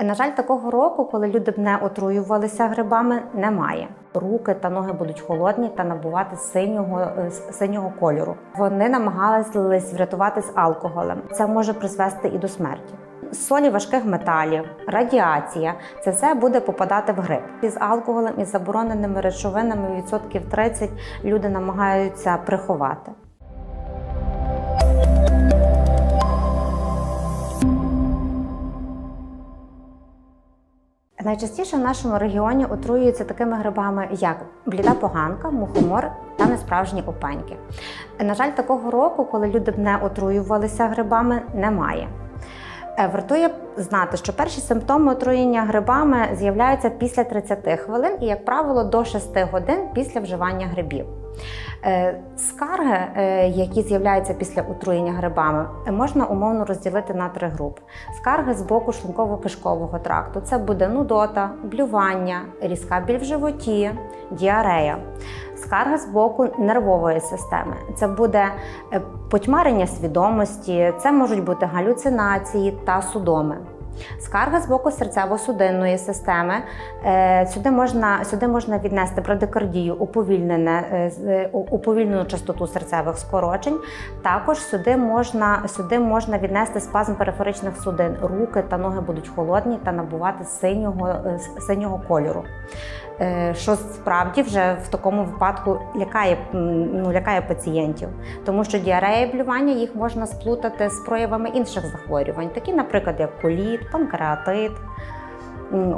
На жаль, такого року, коли люди б не отруювалися грибами, немає. Руки та ноги будуть холодні та набувати синього, е, синього кольору. Вони намагались врятуватись алкоголем. Це може призвести і до смерті. Солі важких металів, радіація це все буде попадати в гриб. Із алкоголем і забороненими речовинами відсотків 30 люди намагаються приховати. Найчастіше в нашому регіоні отруюються такими грибами, як бліда поганка, мухомор та несправжні опеньки. На жаль, такого року, коли люди б не отруювалися грибами, немає. Е, Вартує знати, що перші симптоми отруєння грибами з'являються після 30 хвилин і, як правило, до 6 годин після вживання грибів. Е, Скарги, е, які з'являються після отруєння грибами, можна умовно розділити на три групи. Скарги з боку шлунково-кишкового тракту це буде нудота, блювання, різка біль в животі, діарея. Скарги з боку нервової системи це буде е, потьмарення свідомості, це можуть бути галюцинації та судоми. Скарга з боку серцево-судинної системи. Е, Сюди можна, сюди можна віднести брадикардію, уповільнене, е, е, уповільнену частоту серцевих скорочень. Також сюди можна, сюди можна віднести спазм периферичних судин. Руки та ноги будуть холодні та набувати синього, синього кольору. Е, Що справді вже в такому випадку лякає, ну, лякає пацієнтів, тому що діарея і блювання їх можна сплутати з проявами інших захворювань, такі, наприклад, як коліт, панкреатит.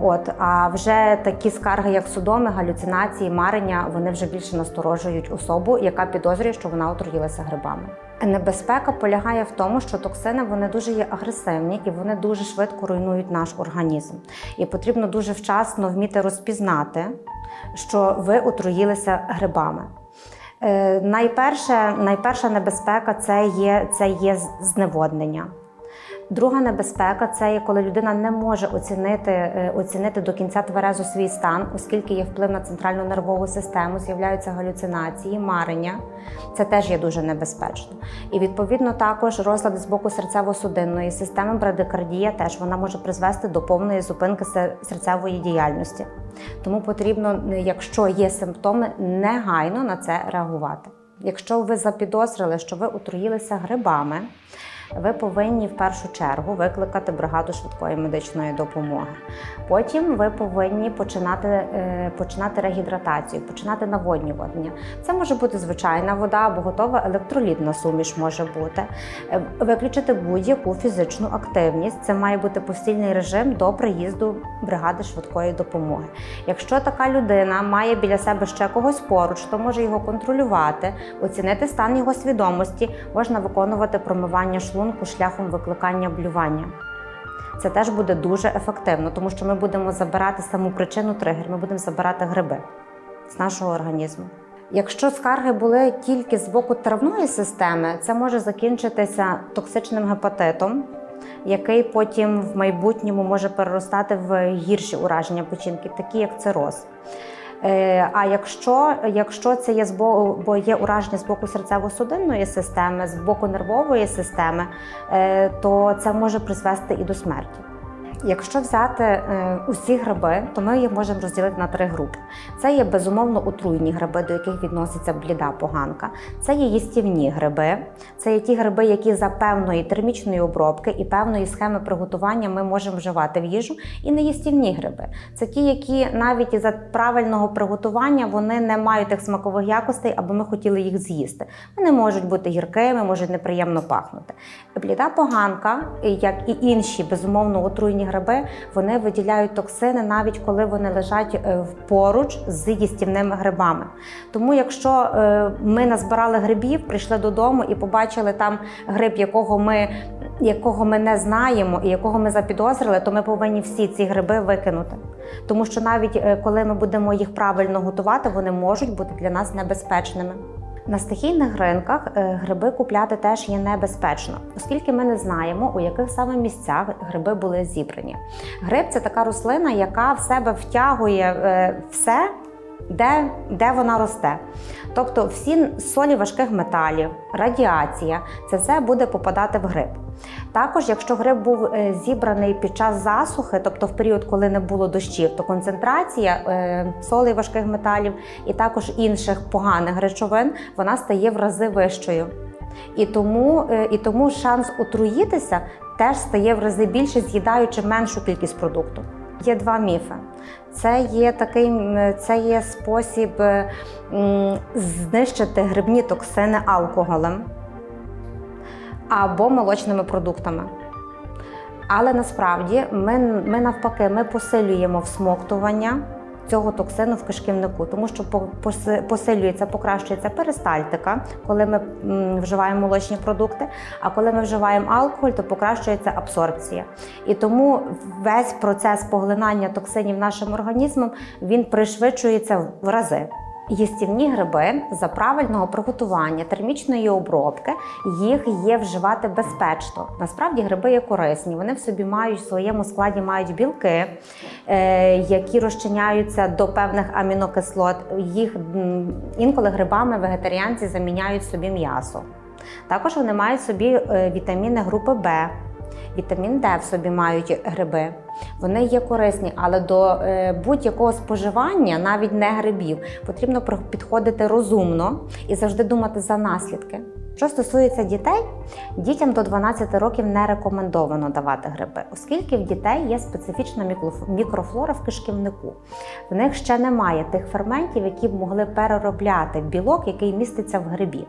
От, а вже такі скарги, як судоми, галюцинації, марення, вони вже більше насторожують особу, яка підозрює, що вона отруїлася грибами. Небезпека полягає в тому, що токсини вони дуже є агресивні і вони дуже швидко руйнують наш організм. І потрібно дуже вчасно вміти розпізнати, що ви отруїлися грибами. Е, найперше, найперша небезпека це є, це є зневоднення. Друга небезпека це є, коли людина не може оцінити, е, оцінити до кінця тверезо свій стан, оскільки є вплив на центральну нервову систему, з'являються галюцинації, марення. Це теж є дуже небезпечно. І відповідно також розлади з боку серцево-судинної системи, брадикардія теж вона може призвести до повної зупинки серцевої діяльності. Тому потрібно, е, якщо є симптоми, негайно на це реагувати. Якщо ви запідозрили, що ви отруїлися грибами, ви повинні в першу чергу викликати бригаду швидкої медичної допомоги. Потім ви повинні починати, е, починати регідратацію, починати наводнювання. Це може бути звичайна вода або готова електролітна суміш може бути. Е, Виключити будь-яку фізичну активність. Це має бути постільний режим до приїзду бригади швидкої допомоги. Якщо така людина має біля себе ще когось поруч, то може його контролювати, оцінити стан його свідомості, можна виконувати промивання шлунку шляхом викликання блювання. Це теж буде дуже ефективно, тому що ми будемо забирати саму причину тригер, ми будемо забирати гриби з нашого організму. Якщо скарги були тільки з боку травної системи, це може закінчитися токсичним гепатитом, який потім в майбутньому може переростати в гірші ураження печінки, такі як цироз. Е, А якщо, якщо це є з бо є ураження з боку серцево-судинної системи, з боку нервової системи, е, то це може призвести і до смерті. Якщо взяти е, усі гриби, то ми їх можемо розділити на три групи. Це є безумовно отруйні гриби, до яких відноситься бліда поганка. Це є їстівні гриби, це є ті гриби, які за певної термічної обробки і певної схеми приготування ми можемо вживати в їжу, і неїстівні гриби. Це ті, які навіть із за правильного приготування вони не мають тих смакових якостей, аби ми хотіли їх з'їсти. Вони можуть бути гіркими, можуть неприємно пахнути. Бліда поганка, як і інші безумовно отруйні гриби, вони виділяють токсини навіть коли вони лежать е, поруч з їстівними грибами. Тому, якщо е, ми назбирали грибів, прийшли додому і побачили там гриб, якого ми, якого ми не знаємо і якого ми запідозрили, то ми повинні всі ці гриби викинути. Тому що навіть е, коли ми будемо їх правильно готувати, вони можуть бути для нас небезпечними. На стихійних ринках е, гриби купляти теж є небезпечно, оскільки ми не знаємо, у яких саме місцях гриби були зібрані. Гриб це така рослина, яка в себе втягує е, все, де, де вона росте. Тобто всі солі важких металів, радіація це все буде попадати в гриб. Також, якщо гриб був е, зібраний під час засухи, тобто в період, коли не було дощів, то концентрація е, солей важких металів і також інших поганих речовин вона стає в рази вищою. І тому, е, і тому шанс отруїтися теж стає в рази більше, з'їдаючи меншу кількість продукту. Є два міфи. Це є такий це є спосіб знищити грибні токсини алкоголем або молочними продуктами. Але насправді ми, ми навпаки ми посилюємо всмоктування цього токсину в кишківнику, тому що по- посилюється, покращується перистальтика, коли ми вживаємо молочні продукти. А коли ми вживаємо алкоголь, то покращується абсорбція. І тому весь процес поглинання токсинів нашим організмом він пришвидшується в рази. Їстівні гриби за правильного приготування термічної обробки їх є вживати безпечно. Насправді гриби є корисні. Вони в собі мають в своєму складі мають білки, е, які розчиняються до певних амінокислот. Їх інколи грибами вегетаріанці заміняють собі м'ясо. Також вони мають собі е, вітаміни групи Б. Вітамін Д в собі мають гриби. Вони є корисні, але до е, будь-якого споживання, навіть не грибів, потрібно підходити розумно і завжди думати за наслідки. Що стосується дітей, дітям до 12 років не рекомендовано давати гриби, оскільки в дітей є специфічна мікрофлора в кишківнику. В них ще немає тих ферментів, які б могли переробляти білок, який міститься в грибі.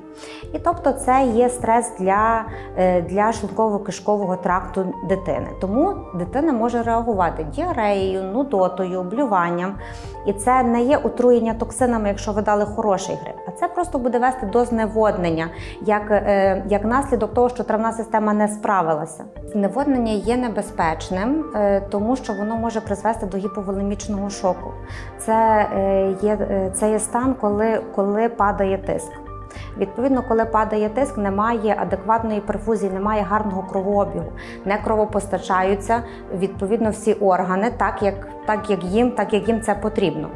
І тобто це є стрес для, е, для шлунково-кишкового тракту дитини. Тому дитина може реагувати діареєю, нудотою, блюванням. І це не є отруєння токсинами, якщо ви дали хороший гриб, а це просто буде вести до зневоднення, як, е, як наслідок того, що травна система не справилася. Зневоднення є небезпечним, е, тому що воно може призвести до гіповолемічного шоку. Це, е, є, це є стан, коли, коли падає тиск. Відповідно, коли падає тиск, немає адекватної перфузії, немає гарного кровообігу, не кровопостачаються відповідно всі органи, так як, так як їм, так як їм це потрібно.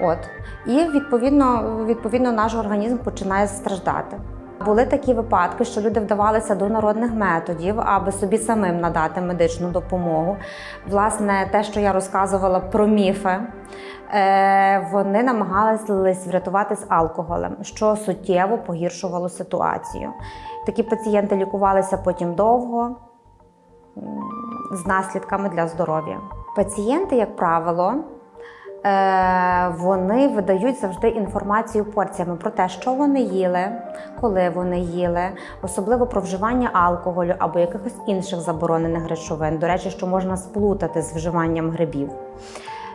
От. І відповідно, відповідно наш організм починає страждати. Були такі випадки, що люди вдавалися до народних методів, аби собі самим надати медичну допомогу. Власне, те, що я розказувала про міфи, е, вони намагались врятуватись алкоголем, що суттєво погіршувало ситуацію. Такі пацієнти лікувалися потім довго з наслідками для здоров'я. Пацієнти, як правило, вони видають завжди інформацію порціями про те, що вони їли, коли вони їли, особливо про вживання алкоголю або якихось інших заборонених речовин. До речі, що можна сплутати з вживанням грибів.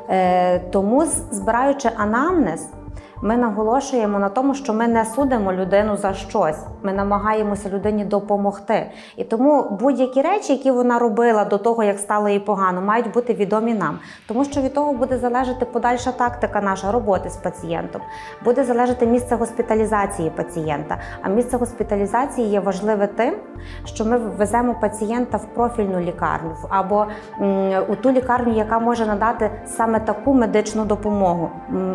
Е, Тому, збираючи анамнез, ми наголошуємо на тому, що ми не судимо людину за щось. Ми намагаємося людині допомогти. І тому будь-які речі, які вона робила до того, як стало їй погано, мають бути відомі нам. Тому що від того буде залежати подальша тактика наша роботи з пацієнтом, буде залежати місце госпіталізації пацієнта. А місце госпіталізації є важливе тим, що ми веземо пацієнта в профільну лікарню або у ту лікарню, яка може надати саме таку медичну допомогу,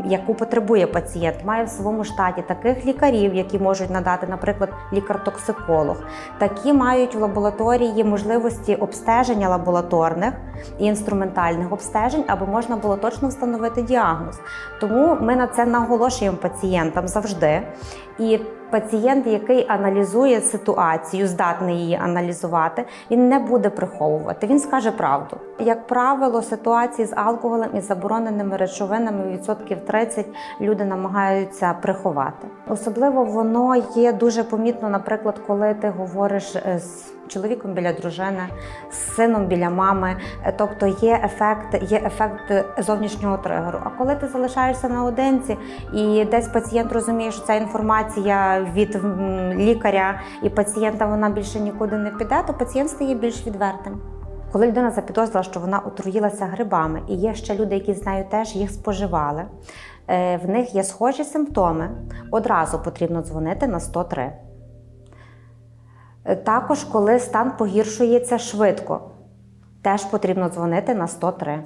яку потребує пацієнт. Має в своєму штаті таких лікарів, які можуть надати, наприклад, лікар-токсиколог. Такі мають в лабораторії можливості обстеження лабораторних і інструментальних обстежень, аби можна було точно встановити діагноз. Тому ми на це наголошуємо пацієнтам завжди. І пацієнт, який аналізує ситуацію, здатний її аналізувати, він не буде приховувати, він скаже правду. Як правило, ситуації з алкоголем і забороненими речовинами відсотків 30 люди намагаються приховати. Особливо воно є дуже помітно, наприклад, коли ти говориш е, з чоловіком біля дружини, з сином біля мами. Е, Тобто є ефект, є ефект зовнішнього тригеру. А коли ти залишаєшся наодинці і десь пацієнт розуміє, що ця інформація від лікаря і пацієнта вона більше нікуди не піде, то пацієнт стає більш відвертим. Коли людина запідозрила, що вона отруїлася грибами, і є ще люди, які з нею теж їх споживали, е, в них є схожі симптоми, одразу потрібно дзвонити на 103. Е, Також, коли стан погіршується швидко, теж потрібно дзвонити на 103.